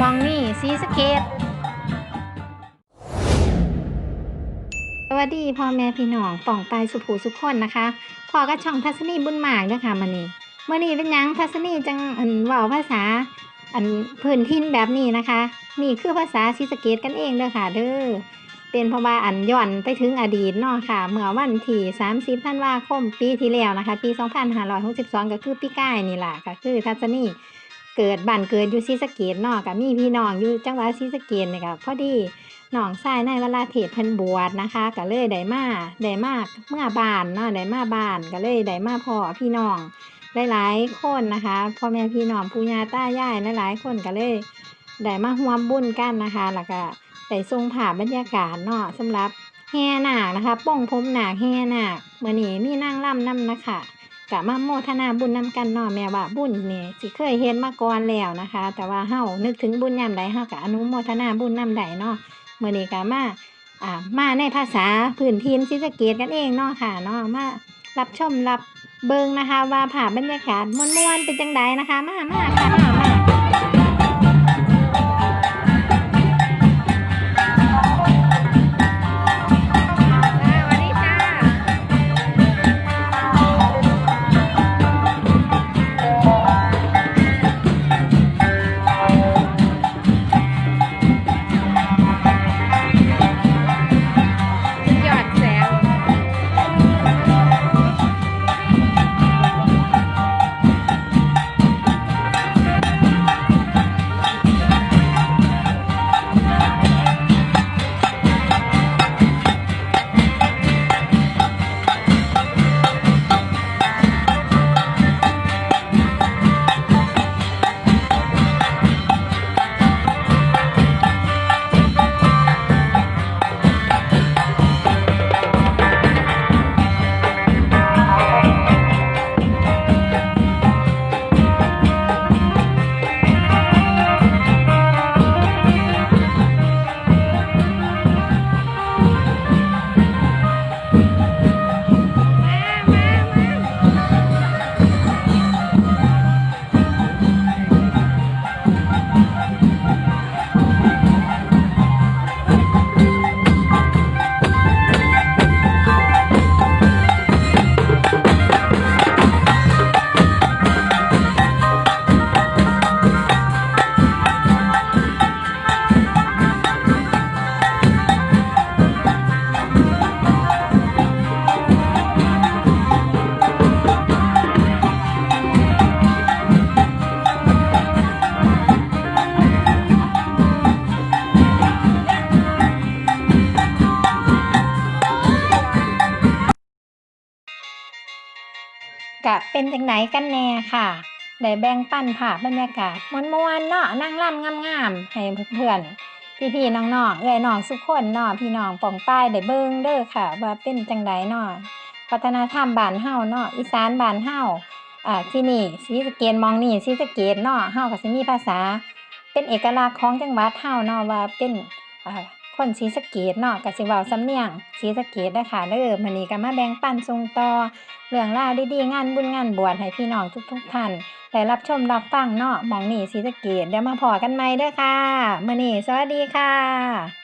มองนี่สีสเกตสวัสดีพ่อแม่พี่น้องป่องไปสุภูสุขคนนะคะพอกับช่องทัศนีบุญหมากเด้อค่ะมื้อนี้มื้อนี้เป็นยังทัศนีจังอันว้าภาษา อันพื้นถิ่นแบบนี้นะคะ นี่คือภาษาศรีสเกดกันเองเด้อค่ะ เด้อเป็นเพราะว่าอันย้อนไปถึงอดีตเนาะค่ะ เมื่อวันที่30ธันวาคมปีที่แล้วนะคะ ปี 2562 ก็คือปีก้ายนี่แหล่ะก็คือทัศนี เกิดบ้านเกิดอยู่ศรีสะเกดเนาะก็มีพี่น้องอยู่จังหวัดศรีสะเกดนี่ยก็พอดีน้องชายในเวลาเทศเพิ่นบวชนะคะก็เลยได้มาได้มาเมื่อบ้านเนาะได้มาบ้านก็เลยได้มาพ่อพี่น้องหลายๆคนนะคะพ่อแม่พี่น้องปู่ย่าตายายหลายๆคนก็เลยได้มาร่วมบุญกันนะคะแล้วก็ได้ทรงภาบรรยากาศเนาะสำหรับแห่นาคนะคะ ป้องผมนาแห่นาคมื้อนี้มีนางร่ำนำนะคะ กะมาโมทนาบุญนำกันเนาะแม่ว่าบุญนี่สิเคยเห็นมาก่อนแล้วนะคะ แต่ว่าเฮานึกถึงบุญยามใดเฮาก็อนุโมทนาบุญนำใดเนาะเมื่อนี้ก็มาอ่ามาในภาษาพื้นถิ่นศรีสะเกดกันเองเนาะค่ะเนาะมารับชมรับเบิงนะคะ ว่าผ่าบรรยากาศม่วนๆเป็นจังใดนะคะ มามาค่ะมามา กะเป็นจังไหนกันแน่ค่ะ ได้แบ่งปันภาพบรรยากาศมวนๆเนาะนั่งร่ำงามๆให้เพื่อนๆพี่ๆน้องๆเอ้ยน้องสุกคนเนาะพี่น้องป่องป้ายได้เบิ่งเด้อค่ะ ว่าเป็นจังไดเนาะวัฒนธรรมบ้านเฮาเนาะอีสานบ้านเฮาอ่าที่นี่ศรีสเกษมองนี่ศรีสเกษเนาะเฮาก็สิมีภาษา เป็นเอกลักษณ์ของจังหวัดเฮาเนาะว่าเป็นอ่า คนศรีสะเกตเนาะก็สิเว้าสำเนียงศรีสะเกษเด้อค่ะเด้อมื้อนี้ก็มาแบ่งปันส่งต่อเรื่องราวดีๆงานบุญงานบวชให้พี่น้องทุกๆท่านได้รับชมรับฟังเนาะมองนี่ศรีสะเกตเดี๋ยวมาพอกันใหม่เด้อค่ะมื้อนี้สวัสดีค่ะ